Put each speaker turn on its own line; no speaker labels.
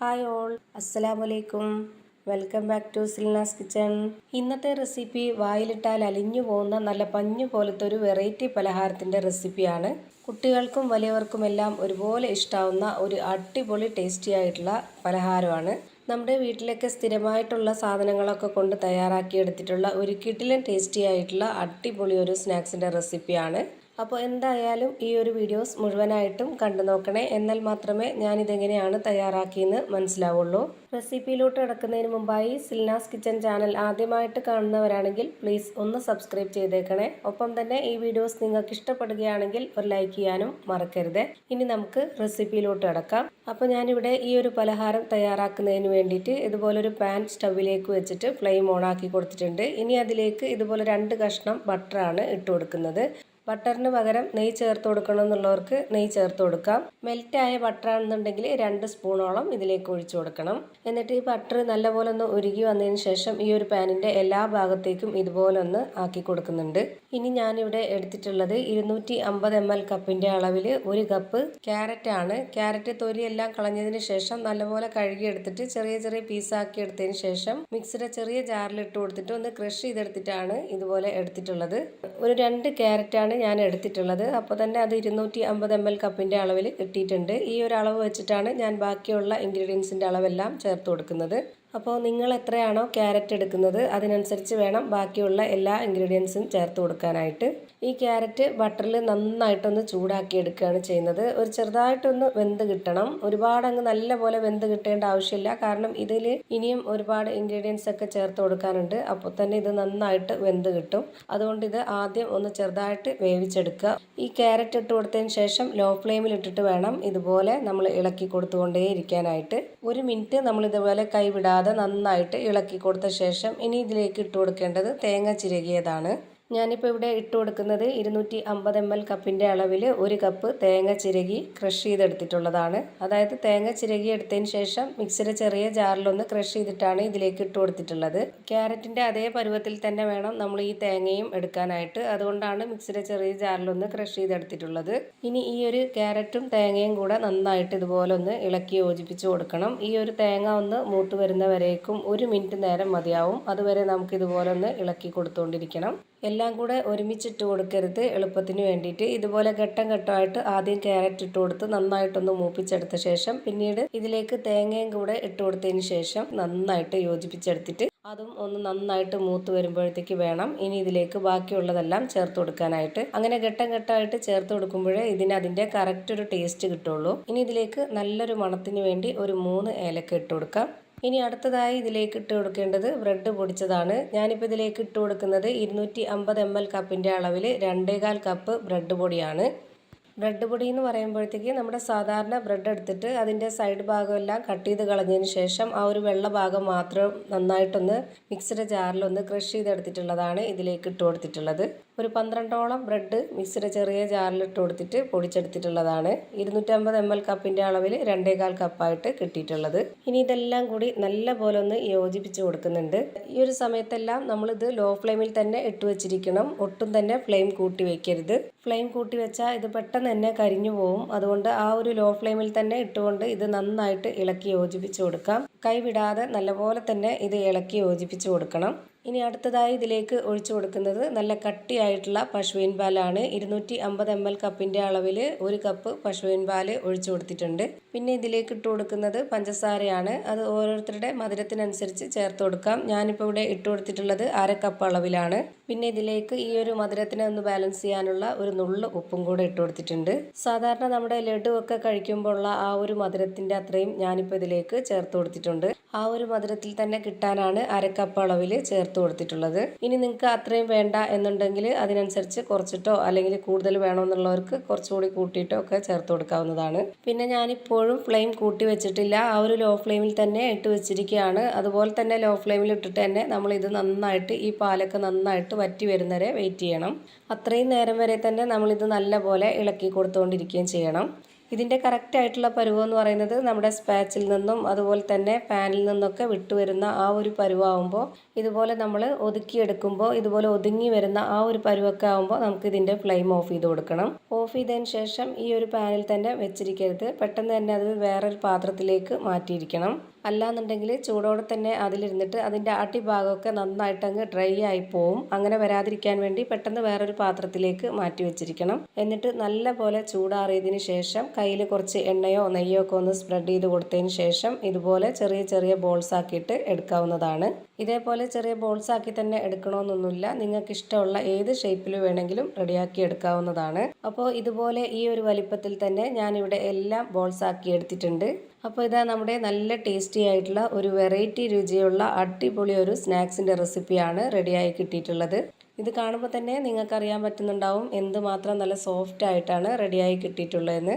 Hi all. അസ്സലാമു വലൈക്കും welcome back to Silnas kitchen. ഇന്നത്തെ റെസിപ്പി വായിലിട്ടാൽ അലിഞ്ഞു പോകുന്ന നല്ല പഞ്ഞു പോലത്തെ ഒരു വെറൈറ്റി പലഹാരത്തിന്റെ റെസിപ്പിയാണ്. കുട്ടികൾക്കും വലിയവർക്കും എല്ലാം ഒരുപോലെ ഇഷ്ടാവുന്ന ഒരു അടിപൊളി ടേസ്റ്റി ആയിട്ടുള്ള പലഹാരമാണ്. നമ്മുടെ വീട്ടിലൊക്കെ സ്ഥിരമായിട്ടുള്ള സാധനങ്ങളൊക്കെ കൊണ്ട് തയ്യാറാക്കിയെടുത്തിട്ടുള്ള ഒരു കിട്ടിലൻ ടേസ്റ്റി ആയിട്ടുള്ള അടിപൊളി ഒരു സ്നാക്സിന്റെ റെസിപ്പിയാണ്. അപ്പോൾ എന്തായാലും ഈ ഒരു വീഡിയോസ് മുഴുവനായിട്ടും കണ്ടു നോക്കണേ. എന്നാൽ മാത്രമേ ഞാൻ ഞാനിതെങ്ങനെയാണ് തയ്യാറാക്കിയെന്ന് മനസ്സിലാവുള്ളൂ. റെസിപ്പിയിലോട്ട് കിടക്കുന്നതിന് മുമ്പായി സിൽനാസ് കിച്ചൻ ചാനൽ ആദ്യമായിട്ട് കാണുന്നവരാണെങ്കിൽ പ്ലീസ് ഒന്ന് സബ്സ്ക്രൈബ് ചെയ്തേക്കണേ. ഒപ്പം തന്നെ ഈ വീഡിയോസ് നിങ്ങൾക്ക് ഇഷ്ടപ്പെടുകയാണെങ്കിൽ ഒരു ലൈക്ക് ചെയ്യാനും മറക്കരുത്. ഇനി നമുക്ക് റെസിപ്പിയിലോട്ട് കിടക്കാം. അപ്പോൾ ഞാനിവിടെ ഈ ഒരു പലഹാരം തയ്യാറാക്കുന്നതിന് വേണ്ടിയിട്ട് ഇതുപോലൊരു പാൻ സ്റ്റവിലേക്ക് വെച്ചിട്ട് ഫ്ലെയിം ഓൺ ആക്കി കൊടുത്തിട്ടുണ്ട്. ഇനി അതിലേക്ക് ഇതുപോലെ രണ്ട് കഷ്ണം ബട്ടറാണ് ഇട്ട് കൊടുക്കുന്നത്. ബട്ടറിന് പകരം നെയ്യ് ചേർത്ത് കൊടുക്കണം എന്നുള്ളവർക്ക് നെയ്യ് ചേർത്ത് കൊടുക്കാം. മെൽറ്റായ ബട്ടറാണെന്നുണ്ടെങ്കിൽ രണ്ട് സ്പൂണോളം ഇതിലേക്ക് ഒഴിച്ചു കൊടുക്കണം. എന്നിട്ട് ഈ ബട്ടർ നല്ലപോലെ ഒന്ന് ഉരുകി വന്നതിന് ശേഷം ഈ ഒരു പാനിന്റെ എല്ലാ ഭാഗത്തേക്കും ഇതുപോലെ ഒന്ന് ആക്കി കൊടുക്കുന്നുണ്ട്. ഇനി ഞാനിവിടെ എടുത്തിട്ടുള്ളത് ഇരുന്നൂറ്റി അമ്പത് എം എൽ കപ്പിന്റെ അളവിൽ ഒരു കപ്പ് ക്യാരറ്റ് ആണ്. ക്യാരറ്റ് തൊലിയെല്ലാം കളഞ്ഞതിന് ശേഷം നല്ലപോലെ കഴുകി എടുത്തിട്ട് ചെറിയ ചെറിയ പീസാക്കി എടുത്തതിന് ശേഷം മിക്സിയുടെ ചെറിയ ജാറിൽ ഇട്ട് കൊടുത്തിട്ട് ഒന്ന് ക്രഷ് ചെയ്തെടുത്തിട്ടാണ് ഇതുപോലെ എടുത്തിട്ടുള്ളത്. ഒരു രണ്ട് ക്യാരറ്റാണ് ഞാൻ എടുത്തിട്ടുള്ളത്. അപ്പോൾ തന്നെ അത് ഇരുന്നൂറ്റി അമ്പത് എം എൽ കപ്പിന്റെ അളവിൽ കിട്ടിയിട്ടുണ്ട്. ഈ ഒരു അളവ് വെച്ചിട്ടാണ് ഞാൻ ബാക്കിയുള്ള ഇൻഗ്രീഡിയൻസിന്റെ അളവെല്ലാം ചേർത്ത് കൊടുക്കുന്നത്. അപ്പോൾ നിങ്ങൾ എത്രയാണോ ക്യാരറ്റ് എടുക്കുന്നത് അതിനനുസരിച്ച് വേണം ബാക്കിയുള്ള എല്ലാ ഇൻഗ്രീഡിയൻസും ചേർത്ത് കൊടുക്കാനായിട്ട്. ഈ ക്യാരറ്റ് ബട്ടറിൽ നന്നായിട്ടൊന്ന് ചൂടാക്കി എടുക്കുകയാണ് ചെയ്യുന്നത്. ഒരു ചെറുതായിട്ടൊന്ന് വെന്ത് കിട്ടണം. ഒരുപാട് അങ്ങ് നല്ല പോലെ വെന്ത് കിട്ടേണ്ട ആവശ്യമില്ല. കാരണം ഇതിൽ ഇനിയും ഒരുപാട് ഇൻഗ്രീഡിയൻസ് ഒക്കെ ചേർത്ത് കൊടുക്കാനുണ്ട്. അപ്പോൾ തന്നെ ഇത് നന്നായിട്ട് വെന്ത് കിട്ടും. അതുകൊണ്ട് ഇത് ആദ്യം ഒന്ന് ചെറുതായിട്ട് വേവിച്ചെടുക്കുക. ഈ ക്യാരറ്റ് ഇട്ട് കൊടുത്തതിന് ശേഷം ലോ ഫ്ലെയിമിൽ ഇട്ടിട്ട് വേണം ഇതുപോലെ നമ്മൾ ഇളക്കി കൊടുത്തുകൊണ്ടേ ഇരിക്കാനായിട്ട് ഒരു മിനിറ്റ് നമ്മൾ ഇതുപോലെ കൈവിടാതെ നന്നായിട്ട് ഇളക്കി കൊടുത്ത ശേഷം ഇനി ഇതിലേക്ക് ഇട്ട് കൊടുക്കേണ്ടത് തേങ്ങ ചിരകിയതാണ്. ഞാനിപ്പോൾ ഇവിടെ ഇട്ട് കൊടുക്കുന്നത് ഇരുന്നൂറ്റി അമ്പത് എം എൽ കപ്പിന്റെ അളവിൽ ഒരു കപ്പ് തേങ്ങ ചിരകി ക്രഷ് ചെയ്തെടുത്തിട്ടുള്ളതാണ്. അതായത് തേങ്ങ ചിരകി എടുത്തതിന് ശേഷം മിക്സിയുടെ ചെറിയ ജാറിലൊന്ന് ക്രഷ് ചെയ്തിട്ടാണ് ഇതിലേക്ക് ഇട്ട് കൊടുത്തിട്ടുള്ളത്. ക്യാരറ്റിന്റെ അതേ പരുവത്തിൽ തന്നെ വേണം നമ്മൾ ഈ തേങ്ങയും എടുക്കാനായിട്ട്. അതുകൊണ്ടാണ് മിക്സിയുടെ ചെറിയ ജാറിലൊന്ന് ക്രഷ് ചെയ്തെടുത്തിട്ടുള്ളത്. ഇനി ഈ ഒരു ക്യാരറ്റും തേങ്ങയും കൂടെ നന്നായിട്ട് ഇതുപോലെ ഒന്ന് ഇളക്കി യോജിപ്പിച്ച് കൊടുക്കണം. ഈ ഒരു തേങ്ങ ഒന്ന് മൂത്ത് വരുന്നവരേക്കും ഒരു മിനിറ്റ് നേരം മതിയാവും. അതുവരെ നമുക്ക് ഇതുപോലെ ഒന്ന് ഇളക്കി കൊടുത്തുകൊണ്ടിരിക്കണം എല്ലാം കൂടെ ഒരുമിച്ചിട്ട് കൊടുക്കരുത് എളുപ്പത്തിന് വേണ്ടിയിട്ട്. ഇതുപോലെ ഘട്ടം ഘട്ടമായിട്ട് ആദ്യം ക്യാരറ്റ് ഇട്ട് കൊടുത്ത് നന്നായിട്ടൊന്ന് മൂപ്പിച്ചെടുത്ത ശേഷം പിന്നീട് ഇതിലേക്ക് തേങ്ങയും കൂടെ ഇട്ട് കൊടുത്തതിന് ശേഷം നന്നായിട്ട് യോജിപ്പിച്ചെടുത്തിട്ട് അതും ഒന്ന് നന്നായിട്ട് മൂത്ത് വരുമ്പോഴത്തേക്ക് വേണം. ഇനി ഇതിലേക്ക് ബാക്കിയുള്ളതെല്ലാം ചേർത്ത് കൊടുക്കാനായിട്ട്. അങ്ങനെ ഘട്ടം ഘട്ടമായിട്ട് ചേർത്ത് കൊടുക്കുമ്പോഴേ ഇതിന് അതിന്റെ കറക്റ്റ് ഒരു ടേസ്റ്റ് കിട്ടുള്ളൂ. ഇനി ഇതിലേക്ക് നല്ലൊരു മണത്തിന് വേണ്ടി ഒരു മൂന്ന് ഏലക്ക ഇട്ട് കൊടുക്കാം. ഇനി അടുത്തതായി ഇതിലേക്ക് ഇട്ട് കൊടുക്കേണ്ടത് ബ്രെഡ് പൊടിച്ചതാണ്. ഞാനിപ്പോൾ ഇതിലേക്ക് ഇട്ട് കൊടുക്കുന്നത് ഇരുന്നൂറ്റി അമ്പത് എം എൽ കപ്പിന്റെ അളവിൽ രണ്ടേകാൽ കപ്പ് ബ്രെഡ് പൊടിയാണ്. ബ്രെഡ് പൊടി എന്ന് പറയുമ്പോഴത്തേക്ക് നമ്മുടെ സാധാരണ ബ്രെഡ് എടുത്തിട്ട് അതിന്റെ സൈഡ് ഭാഗമെല്ലാം കട്ട് ചെയ്ത് കളഞ്ഞതിന് ശേഷം ആ ഒരു വെള്ള ഭാഗം മാത്രം നന്നായിട്ടൊന്ന് മിക്സിയുടെ ജാറിലൊന്ന് ക്രഷ് ചെയ്തെടുത്തിട്ടുള്ളതാണ് ഇതിലേക്ക് ഇട്ട് കൊടുത്തിട്ടുള്ളത്. ഒരു പന്ത്രണ്ടോളം ബ്രെഡ് മിക്സിയുടെ ചെറിയ ജാറിലിട്ട് കൊടുത്തിട്ട് പൊടിച്ചെടുത്തിട്ടുള്ളതാണ്. ഇരുന്നൂറ്റമ്പത് എം എൽ കപ്പിന്റെ അളവിൽ രണ്ടേകാൽ കപ്പായിട്ട് കിട്ടിയിട്ടുള്ളത്. ഇനി ഇതെല്ലാം കൂടി നല്ല പോലെ ഒന്ന് യോജിപ്പിച്ച് കൊടുക്കുന്നുണ്ട്. ഈ ഒരു സമയത്തെല്ലാം നമ്മളിത് ലോ ഫ്ലെയിമിൽ തന്നെ ഇട്ട് വെച്ചിരിക്കണം. ഒട്ടും തന്നെ ഫ്ലെയിം കൂട്ടി വെക്കരുത്. ഫ്ലെയിം കൂട്ടി വെച്ചാൽ ഇത് പെട്ടെന്ന് തന്നെ കരിഞ്ഞു പോകും അതുകൊണ്ട് ആ ഒരു ലോ ഫ്ലെയിമിൽ തന്നെ ഇട്ടുകൊണ്ട് ഇത് നന്നായിട്ട് ഇളക്കി യോജിപ്പിച്ച് കൊടുക്കാം. കൈവിടാതെ നല്ലപോലെ തന്നെ ഇത് ഇളക്കി യോജിപ്പിച്ച് കൊടുക്കണം. ഇനി അടുത്തതായി ഇതിലേക്ക് ഒഴിച്ചു കൊടുക്കുന്നത് നല്ല കട്ടിയായിട്ടുള്ള പശുവിൻ പാലാണ്. ഇരുന്നൂറ്റി അമ്പത് എം എൽ കപ്പിന്റെ അളവിൽ ഒരു കപ്പ് പശുവിൻ പാൽ ഒഴിച്ചു കൊടുത്തിട്ടുണ്ട്. പിന്നെ ഇതിലേക്ക് ഇട്ട് കൊടുക്കുന്നത് പഞ്ചസാരയാണ്. അത് ഓരോരുത്തരുടെ മധുരത്തിനനുസരിച്ച് ചേർത്ത് കൊടുക്കാം. ഞാനിപ്പോൾ ഇവിടെ ഇട്ട് കൊടുത്തിട്ടുള്ളത് അര കപ്പ് അളവിലാണ്. പിന്നെ ഇതിലേക്ക് ഈ ഒരു മധുരത്തിനെ ഒന്ന് ബാലൻസ് ചെയ്യാനുള്ള ഒരു നുള്ളു ഉപ്പും കൂടെ ഇട്ട് കൊടുത്തിട്ടുണ്ട്. സാധാരണ നമ്മുടെ ലഡു ഒക്കെ കഴിക്കുമ്പോൾ ആ ഒരു മധുരത്തിന്റെ അത്രയും ഞാനിപ്പോൾ ഇതിലേക്ക് ചേർത്ത് കൊടുത്തിട്ടുണ്ട്. ആ ഒരു മധുരത്തിൽ തന്നെ കിട്ടാനാണ് അരക്കപ്പ് കപ്പ് അളവിൽ ചേർത്ത് കൊടുത്തിട്ടുള്ളത്. ഇനി നിങ്ങൾക്ക് അത്രയും വേണ്ട എന്നുണ്ടെങ്കിൽ അതിനനുസരിച്ച് കുറച്ചിട്ടോ അല്ലെങ്കിൽ കൂടുതൽ വേണമെന്നുള്ളവർക്ക് കുറച്ചുകൂടി കൂട്ടിയിട്ടോ ഒക്കെ ചേർത്ത് കൊടുക്കാവുന്നതാണ്. പിന്നെ ഞാനിപ്പോഴും ഫ്ലെയിം കൂട്ടി വെച്ചിട്ടില്ല. ആ ഒരു ലോ ഫ്ലെയിമിൽ തന്നെ ഇട്ട് വെച്ചിരിക്കുകയാണ്. അതുപോലെ തന്നെ ലോ ഫ്ലെയിമിൽ ഇട്ടിട്ട് തന്നെ നമ്മൾ ഇത് നന്നായിട്ട് ഈ പാലൊക്കെ നന്നായിട്ട് വറ്റി വരുന്നവരെ വെയിറ്റ് ചെയ്യണം. അത്രയും നേരം വരെ തന്നെ നമ്മളിത് നല്ലപോലെ ഇളക്കി കൊടുത്തുകൊണ്ടിരിക്കുകയും ചെയ്യണം. ഇതിന്റെ കറക്റ്റായിട്ടുള്ള പരുവം എന്ന് പറയുന്നത് നമ്മുടെ സ്പാച്ചിൽ നിന്നും അതുപോലെ തന്നെ പാനിൽ നിന്നൊക്കെ വിട്ടുവരുന്ന ആ ഒരു പരുവാകുമ്പോൾ ഇതുപോലെ നമ്മൾ ഒതുക്കിയെടുക്കുമ്പോൾ ഇതുപോലെ ഒതുങ്ങി വരുന്ന ആ ഒരു പരുവൊക്കെ ആകുമ്പോൾ നമുക്ക് ഇതിന്റെ ഫ്ലെയിം ഓഫ് ചെയ്ത് കൊടുക്കണം. ഓഫ് ചെയ്തതിന് ശേഷം ഈ ഒരു പാനിൽ തന്നെ വെച്ചിരിക്കരുത്. പെട്ടെന്ന് തന്നെ അത് വേറൊരു പാത്രത്തിലേക്ക് മാറ്റിയിരിക്കണം. അല്ലാന്നുണ്ടെങ്കിൽ ചൂടോടെ തന്നെ അതിലിരുന്നിട്ട് അതിന്റെ അടിഭാഗമൊക്കെ നന്നായിട്ട് അങ്ങ് ഡ്രൈ ആയി പോവും. അങ്ങനെ വരാതിരിക്കാൻ വേണ്ടി പെട്ടെന്ന് വേറൊരു പാത്രത്തിലേക്ക് മാറ്റി വെച്ചിരിക്കണം. എന്നിട്ട് നല്ല പോലെ ചൂടാറിയതിന് ശേഷം കയ്യിൽ കുറച്ച് എണ്ണയോ നെയ്യോ ഒക്കെ ഒന്ന് സ്പ്രെഡ് ചെയ്ത് കൊടുത്തതിന് ശേഷം ഇതുപോലെ ചെറിയ ചെറിയ ബോൾസ് ആക്കിയിട്ട് എടുക്കാവുന്നതാണ്. ഇതേപോലെ ചെറിയ ബോൾസ് ആക്കി തന്നെ എടുക്കണമെന്നൊന്നുമില്ല. നിങ്ങൾക്ക് ഇഷ്ടമുള്ള ഏത് ഷേപ്പിൽ വേണമെങ്കിലും റെഡിയാക്കി എടുക്കാവുന്നതാണ്. അപ്പോൾ ഇതുപോലെ ഈ ഒരു വലിപ്പത്തിൽ തന്നെ ഞാനിവിടെ എല്ലാം ബോൾസ് ആക്കി എടുത്തിട്ടുണ്ട്. അപ്പോൾ ഇതാ നമ്മുടെ നല്ല ടേസ്റ്റി ആയിട്ടുള്ള ഒരു വെറൈറ്റി രുചിയുള്ള അടിപൊളി ഒരു സ്നാക്സിന്റെ റെസിപ്പിയാണ് റെഡിയായി കിട്ടിയിട്ടുള്ളത്. ഇത് കാണുമ്പോൾ തന്നെ നിങ്ങൾക്കറിയാൻ പറ്റുന്നുണ്ടാവും എന്തുമാത്രം നല്ല സോഫ്റ്റ് ആയിട്ടാണ് റെഡിയായി കിട്ടിയിട്ടുള്ളതെന്ന്.